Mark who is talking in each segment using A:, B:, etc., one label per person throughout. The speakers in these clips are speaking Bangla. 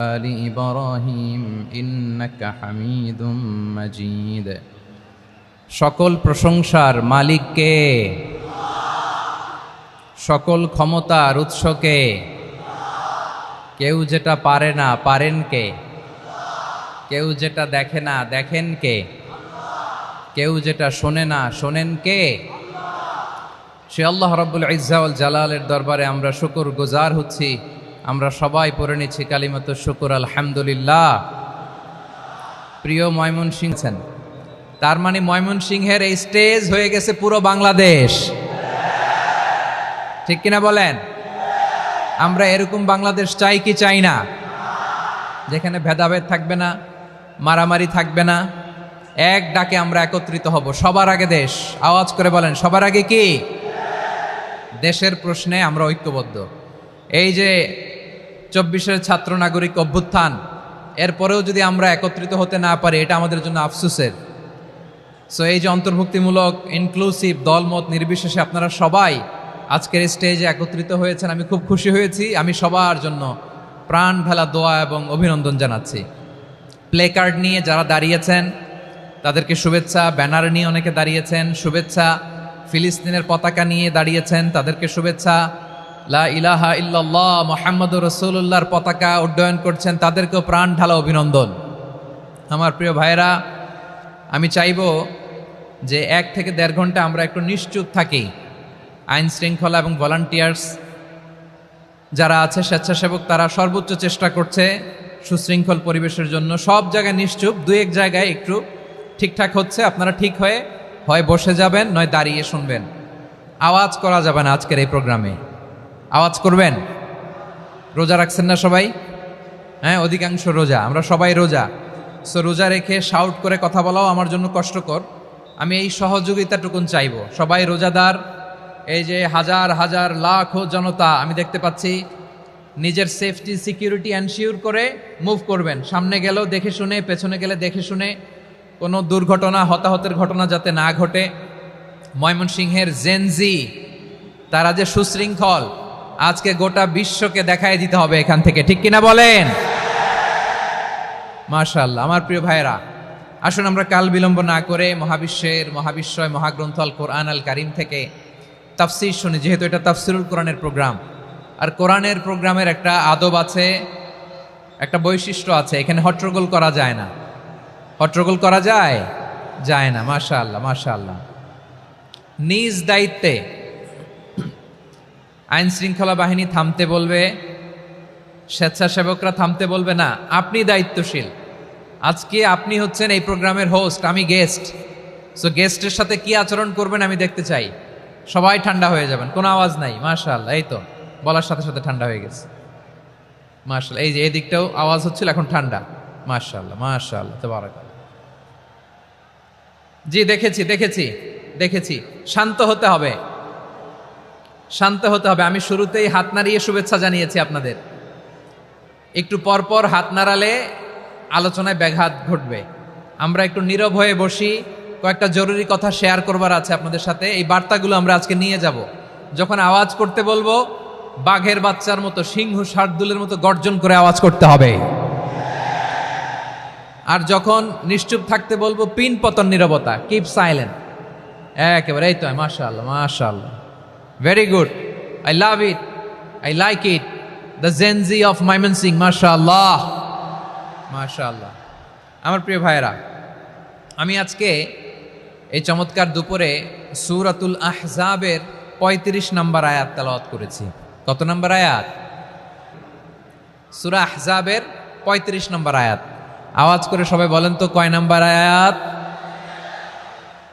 A: آل إبراهيم إنك حميد مجيد সকল প্রশংসার মালিককে সকল ক্ষমতার উৎসকে কেউ যেটা পারে না পারেন কে কেউ যেটা দেখে না দেখেন কে কেউ যেটা শোনে না শোনেন কে সে আল্লাহ রব্বুল ইজ্জাউল জালালের দরবারে আমরা শুকুর গুজার হচ্ছি আমরা সবাই পড়ে নিচ্ছি কালিমত শুকুর, আলহামদুলিল্লাহ। প্রিয় ময়মন সিংছেন তার মানে ময়মন সিংহের এই স্টেজ হয়ে গেছে পুরো বাংলাদেশ। ঠিক কিনা বলেন? আমরা এরকম বাংলাদেশ চাই কি চাই না? যেখানে ভেদাভেদ থাকবে না, মারামারি থাকবে না, এক ডাকে আমরা একত্রিত হব। সবার আগে দেশ। আওয়াজ করে বলেন, সবার আগে কি? দেশের প্রশ্নে আমরা ঐক্যবদ্ধ। এই যে চব্বিশের ছাত্র নাগরিক অভ্যুত্থান। এরপরেও যদি আমরা একত্রিত হতে না পারি, এটা আমাদের জন্য আফসোসের। সো এই যে অন্তর্ভুক্তিমূলক ইনক্লুসিভ দলমত নির্বিশেষে আপনারা সবাই আজকের স্টেজে একত্রিত হয়েছেন, আমি খুব খুশি হয়েছি। আমি সবার জন্য প্রাণ ভেলা দোয়া এবং অভিনন্দন জানাচ্ছি। প্লে কার্ড নিয়ে যারা দাঁড়িয়েছেন, তাদেরকে শুভেচ্ছা, ব্যানার নিয়ে অনেকে দাঁড়িয়েছেন, শুভেচ্ছা, ফিলিস্তিনের পতাকা নিয়ে দাঁড়িয়েছেন, তাদেরকে শুভেচ্ছা। লা ইলাহা ইল্লাল্লাহ মোহাম্মদ রসুল্লাহর পতাকা উড্ডয়ন করছেন, তাদেরকেও প্রাণ ঢালা অভিনন্দন। আমার প্রিয় ভাইরা আমি চাইব যে এক থেকে দেড় ঘণ্টা আমরা একটু নিশ্চুপ থাকি। আইন শৃঙ্খলা এবং ভলান্টিয়ার্স যারা আছে, স্বেচ্ছাসেবক, তারা সর্বোচ্চ চেষ্টা করছে সুশৃঙ্খল পরিবেশের জন্য। সব জায়গায় নিশ্চুপ, দু এক জায়গায় একটু ঠিকঠাক হচ্ছে, আপনারা ঠিক হয়ে, হয় বসে যাবেন, নয় দাঁড়িয়ে শুনবেন। আওয়াজ করা যাবে না আজকের এই প্রোগ্রামে। আওয়াজ করবেন? রোজা রাখছেন না সবাই? হ্যাঁ অধিকাংশ রোজা। আমরা সবাই রোজা। সো রোজা রেখে শাউট করে কথা বলাও আমার জন্য কষ্টকর। আমি এই সহযোগিতাটুকুন চাইব। সবাই রোজাদার, এই যে হাজার হাজার লাখ জনতা, আমি দেখতে পাচ্ছি, নিজের সেফটি সিকিউরিটি এনশিওর করে মুভ করবেন। সামনে গেলেও দেখে শুনে, পেছনে গেলে দেখে শুনে কোনো দুর্ঘটনা, হতাহতের ঘটনা যাতে না ঘটে। ময়মনসিংহের জেনজি তারা যে সুশৃঙ্খল আজকে গোটা বিশ্বকে দেখাই দিতে হবে এখান থেকে। ঠিক কিনা বলেন? মাশাল্লাহ আমার প্রিয় ভাইরা আসুন আমরা কাল বিলম্ব না করে মহাবিশ্বের মহাবিশ্বয় মহাগ্রন্থ আল কোরআন আল কারিম থেকে তাফসির শুনি, যেহেতু এটা তাফসিরুল কোরআনের প্রোগ্রাম। আর কোরআনের প্রোগ্রামের একটা আদব আছে, একটা বৈশিষ্ট্য আছে, এখানে হট্টগোল করা যায় না। হট্টগোল করা যায়? যায় না মাশা আল্লাহ মাশা আল্লাহ নিজ দায়িত্বে আইন শৃঙ্খলা বাহিনী থামতে বলবে, স্বেচ্ছাসেবকরা থামতে বলবে না, আপনি দায়িত্বশীল। আজকে আপনি হচ্ছেন এই প্রোগ্রামের হোস্ট আমি গেস্ট সো গেস্টের সাথে কি আচরণ করবেন আমি দেখতে চাই। সবাই ঠান্ডা হয়ে যাবেন, কোনো আওয়াজ নাই মার্শাল এই তো, বলার সাথে সাথে ঠান্ডা হয়ে গেছে। মার্শাল এই যে এই দিকটাও আওয়াজ হচ্ছিল, এখন ঠান্ডা। মাশাল্লাহ মাশাল্লাহ তো জি, দেখেছি দেখেছি দেখেছি, শান্ত হতে হবে। শান্ত হতে হবে। আমি শুরুতেই হাত নাড়িয়ে শুভেচ্ছা জানিয়েছি আপনাদের। একটু পরপর হাত নাড়ালে আলোচনায় ব্যাঘাত ঘটবে। আমরা একটু নীরব হয়ে বসি। কয়েকটা জরুরি কথা শেয়ার করবার আছে আপনাদের সাথে। এই বার্তাগুলো আমরা আজকে নিয়ে যাব। যখন আওয়াজ করতে বলব, বাঘের বাচ্চার মতো, সিংহ শার্দুলের মতো গর্জন করে আওয়াজ করতে হবে। আর যখন নিশ্চুপ থাকতে বলব, পিন পতন নীরবতা কিপ সাইলেন্ট একেবারে এই তো মাশাল্লাহ মাশাল্লাহ very good I love it I like it the Gen Z of Mymensingh মাশাল্লাহ মাশাল্লাহ আমার প্রিয় ভাইয়েরা আমি আজকে এই চমৎকার দুপুরে সুরাতুল আহজাবের পঁয়ত্রিশ নম্বর আয়াত তেলাওয়াত করেছি কত নম্বর আয়াত সুরা আহজাবের পঁয়ত্রিশ নম্বর আয়াত আওয়াজ করে সবাই বলেন তো কয় নম্বর আয়াত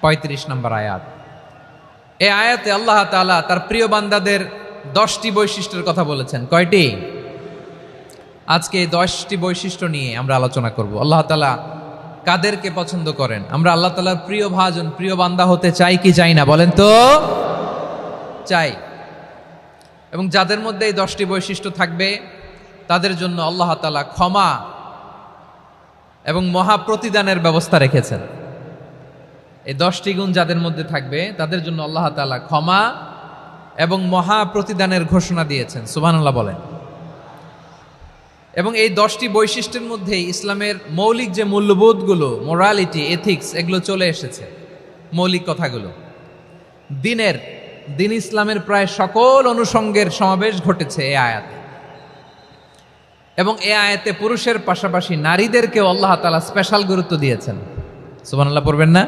A: পঁয়ত্রিশ নম্বর আয়াত এই আয়াতে আল্লাহ তালা তার প্রিয় বান্দাদের দশটি বৈশিষ্ট্যের কথা বলেছেন। কয়টি? আজকে এই দশটি বৈশিষ্ট্য নিয়ে আমরা আলোচনা করব। আল্লাহ তালা কাদেরকে পছন্দ করেন? আমরা আল্লাহ তালার প্রিয় ভাজন, প্রিয় বান্দা হতে চাই কি চাই না, বলেন তো? চাই। এবং যাদের মধ্যে এই দশটি বৈশিষ্ট্য থাকবে, তাদের জন্য আল্লাহ তালা ক্ষমা এবং মহাপ্রতিদানের ব্যবস্থা রেখেছেন। এই দশটি গুণ যাদের মধ্যে থাকবে, তাদের জন্য আল্লাহ তালা ক্ষমা এবং মহা প্রতিদানের ঘোষণা দিয়েছেন। সুবহানাল্লাহ বলেন। এবং এই দশটি বৈশিষ্ট্যের মধ্যেই ইসলামের মৌলিক যে মূল্যবোধগুলো মোরালিটি এথিক্স এগুলো চলে এসেছে, মৌলিক কথাগুলো। দিনের, দিন ইসলামের প্রায় সকল অনুষঙ্গের সমাবেশ ঘটেছে এ আয়াতে। এবং এ আয়াতে পুরুষের পাশাপাশি নারীদেরকেও আল্লাহ তালা স্পেশাল গুরুত্ব দিয়েছেন। সুবান আল্লাহ পড়বেন না?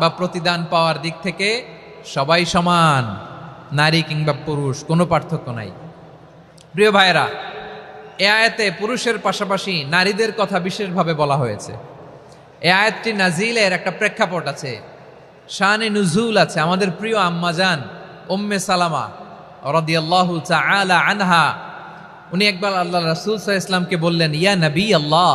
A: বা প্রতিদান পাওয়ার দিক থেকে সবাই সমান, নারী কিংবা পুরুষ, কোনো পার্থক্য নাই। প্রিয় ভাইয়েরা, এ আয়াতে পুরুষের পাশাপাশি নারীদের কথা বিশেষভাবে বলা হয়েছে। এ আয়াতটি নাজিলের একটা প্রেক্ষাপট আছে, শানে নুজুল আছে। আমাদের প্রিয় আম্মাজান ওম্মে সালামা রদিয়াল্লাহু তাআলা আনহা, উনি একবার আল্লাহ রাসূল সাল্লাল্লাহু ইসলামকে বললেন, ইয়া নবী আল্লাহ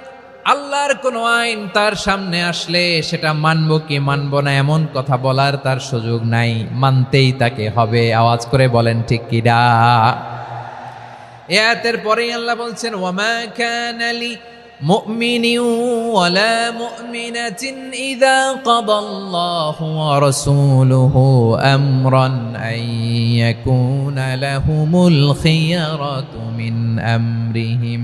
A: আল্লাহর কোনো আইন তার সামনে আসলে সেটা মানবো কি মানবো না এমন কথা বলার তার সুযোগ নাই। মানতেই তাকে হবে, আওয়াজ করে বলেন ঠিক কিরা এতের পরেই আল্লাহ বলছেন, ওয়ামা কানা লি মুমিন ওয়ালা মুমিনাতিন কাদাল্লাহু ওয়া রাসূলুহু আমরান আন ইয়াকুনা লাহুমুল খিয়ারাতু মিন আমরিহিম।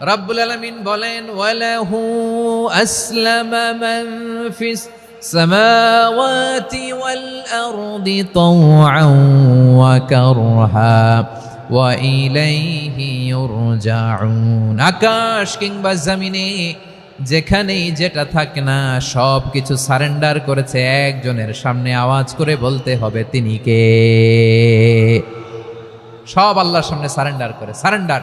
A: রাব্বুল আলমিন বলেন, ওয়ালাহু আসলামা মান ফিস সামাওয়াতি ওয়াল আরদি ওয়া কারহা ওয়া ইলাইহি আকাশ কিংবা জমিনে যেখানেই যেটা থাকে না সব কিছু সারেন্ডার করেছে একজনের সামনে আওয়াজ করে বলতে হবে, তিনি কে? সব আল্লাহর সামনে সারেন্ডার করে, সারেন্ডার।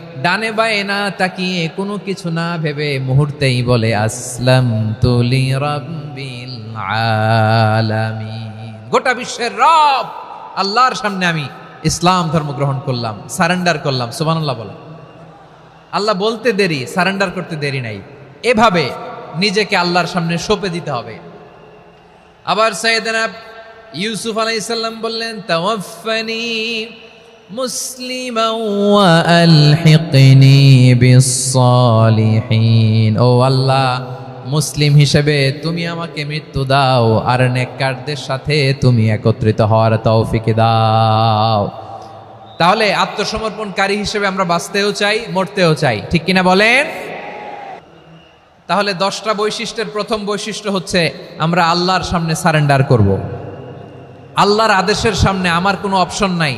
A: ডানে বায়ে না তাকিয়ে কোনো কিছু না ভেবে মুহূর্তেই বলে আসলাম তুলি রব্বিল আলামিন। গোটা বিশ্বের রব, আল্লাহর সামনে আমি ইসলাম ধর্ম গ্রহণ করলাম, সারেন্ডার করলাম, সুবহানাল্লাহ বলেন। আল্লাহ বলতে দেরি, সারেন্ডার করতে দেরি নাই। এভাবে নিজেকে আল্লাহর সামনে সঁপে দিতে হবে। আবার সাইয়েদনা ইউসুফ আলাইসাল্লাম বললেন তাওয়াফানি মুসলিমা ওয়া আলহিকনি বিসসালিহিন। ও আল্লাহ, মুসলিম হিসেবে তুমি আমাকে মৃত্যু দাও আর নেককারদের সাথে তুমি একত্রিত হওয়ার তৌফিকে দাও। তাহলে আত্মসমর্পণকারী হিসেবে আমরা বাঁচতেও চাই, মরতেও চাই। ঠিক কিনা বলেন? তাহলে দশটা বৈশিষ্ট্যের প্রথম বৈশিষ্ট্য হচ্ছে আমরা আল্লাহর সামনে সারেন্ডার করব। আল্লাহর আদেশের সামনে আমার কোনো অপশন নাই।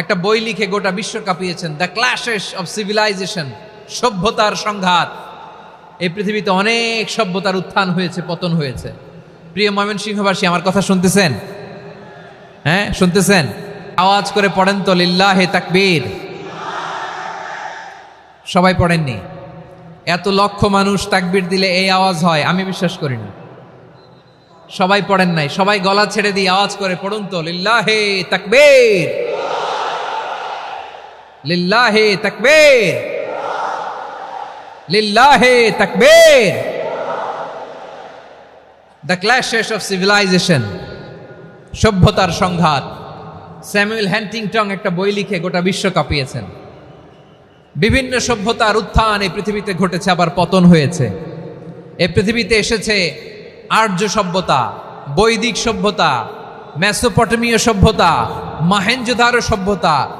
A: একটা বই লিখে গোটা বিশ্ব কাঁপিয়েছেন। দ্য ক্লাশেস অফ সিভিলাইজেশন সভ্যতার সংঘাত। এই পৃথিবীতে অনেক সভ্যতার উত্থান হয়েছে, পতন হয়েছে। প্রিয় ময়মনসিংহবাসী, আমার কথা শুনতেছেন? হ্যাঁ শুনতেছেন? আওয়াজ করে পড়েন তো, লিল্লাহে তাকবীর। সবাই পড়েননি? এত লক্ষ মানুষ তাকবির দিলে এই আওয়াজ হয়, আমি বিশ্বাস করি না। সবাই পড়েন নাই, সবাই গলা ছেড়ে দিয়ে আওয়াজ করে পড়ুন তো, লিল্লাহে তাকবীর। লিল্লাহে তাকবীর। লিল্লাহে তাকবীর। দ্য ক্ল্যাশেস অফ সিভিলাইজেশন সভ্যতার সংঘাত। স্যামুয়েল হ্যান্টিংটং একটা বই লিখে গোটা বিশ্ব কাঁপিয়েছেন। বিভিন্ন সভ্যতার উত্থান এই পৃথিবীতে ঘটেছে, আবার পতন হয়েছে। এ পৃথিবীতে এসেছে আর্য সভ্যতা, বৈদিক সভ্যতা, মেসোপটেমীয় সভ্যতা, মাহেঞ্জোদারো সভ্যতা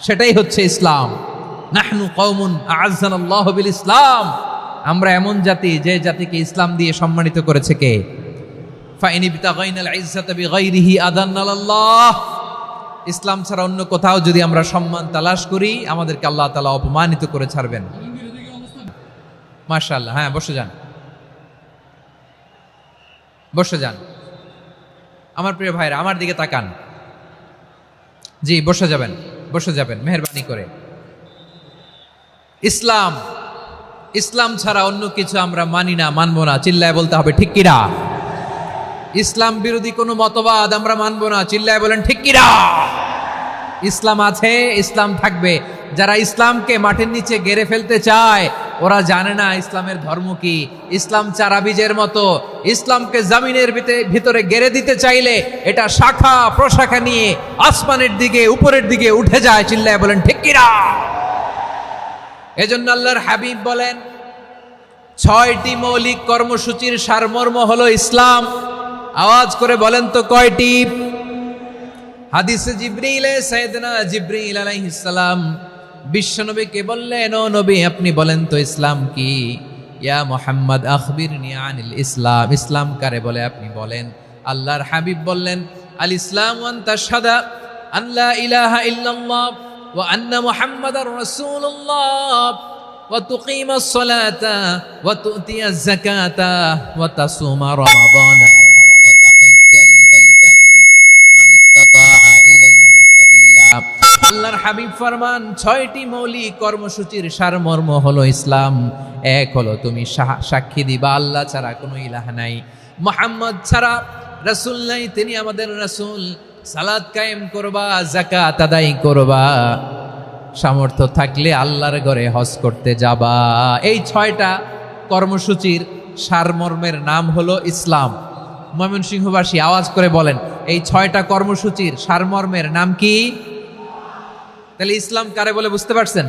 A: সেটাই হচ্ছে ইসলাম। নাহনু আ'আজ্জানাল্লাহ বিল ইসলাম। আমরা এমন জাতি যে জাতিকে ইসলাম দিয়ে সম্মানিত করেছে কে? ইসলাম ছাড়া অন্য কোথাও যদি আমরা সম্মান তালাশ করি, আমাদেরকে আল্লাহ তালা অপমানিত করে ছাড়বেন। মাশাআল্লাহ হ্যাঁ বসে যান। বসে যান। আমার প্রিয় ভাইরা, আমার দিকে তাকান। জি, বসে যাবেন। বসে যাবেন, মেহরবানি করে। ইসলাম ইসলাম ছাড়া অন্য কিছু আমরা মানি না, মানবো না, চিল্লায় বলতে হবে, ঠিক কিরা ইসলাম বিরোধী কোনো মতবাদ আমরা মানবো না, চিল্লায় বলেন, ঠিক কিরা ইসলাম আছে, ইসলাম থাকবে। যারা ইসলামকে মাঠের নিচে গেড়ে ফেলতে চায় ওরা জানে না ইসলামের ধর্ম কি। ইসলাম চারা বীজের মতো। ইসলামকে জামিনের ভিতে- ভিতরে গেড়ে দিতে চাইলে এটা শাখা, প্রশাখা নিয়ে আসমানের দিকে, উপরের দিকে উঠে যায়, চিল্লায় বলেন, ঠিক কিরা এজন্য আল্লাহর হাবিব বলেন, ছয়টি মৌলিক কর্মসূচির সারমর্ম হলো ইসলাম। আওয়াজ করে বলেন তো কয়টি? হাদিসে জিব্রিল, সাইয়েদনা জিব্রিল আলাইহিস সালাম বিশ্বনবীকে বললেন, ও নবী, আপনি বলেন তো ইসলাম কি? ইয়া মোহাম্মদ আখবির আনিল ইসলাম। ইসলাম কারে বলে আপনি বলেন? আল্লাহর হাবিব বললেন, আল ইসলাম ওয়ান তা সাদা আল্লাহ ইলাহা ইল্লাল্লাহ ওয়া আন্না মুহাম্মাদার রাসূলুল্লাহ। ওয়া তুকিমাস সালাতা ওয়া তুতিয়াজ যাকাতা ওয়া তাসুমা রমাদানা। আল্লাহর হাবিব ফরমান, ছয়টি মৌলিক কর্মসূচির সারমর্ম হলো ইসলাম। এক হলো তুমি সাক্ষী দিবা, আল্লাহ ছাড়া কোনো ইলাহ নাই। মোহাম্মদ ছাড়া রাসূল নাই, তিনি আমাদের রাসূল। সালাদ কায়েম করবা জাকাত আদায় করবা। সামর্থ্য থাকলে আল্লাহর ঘরে হজ করতে যাবা। এই ছয়টা কর্মসূচির সারমর্মের নাম হলো ইসলাম। ময়মনসিংহবাসী আওয়াজ করে বলেন, এই ছয়টা কর্মসূচির সারমর্মের নাম কি? তাহলে ইসলাম কারে বলে বুঝতে পারছেন?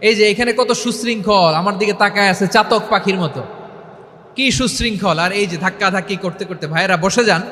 A: এই যে এখানে কত সুশৃঙ্খল, আমার দিকে তাকায় আছে চাতক পাখির মতো। কি সুশৃঙ্খল, আর এই যে ধাক্কা ধাক্কি করতে করতে ভাইয়েরা বসে যান।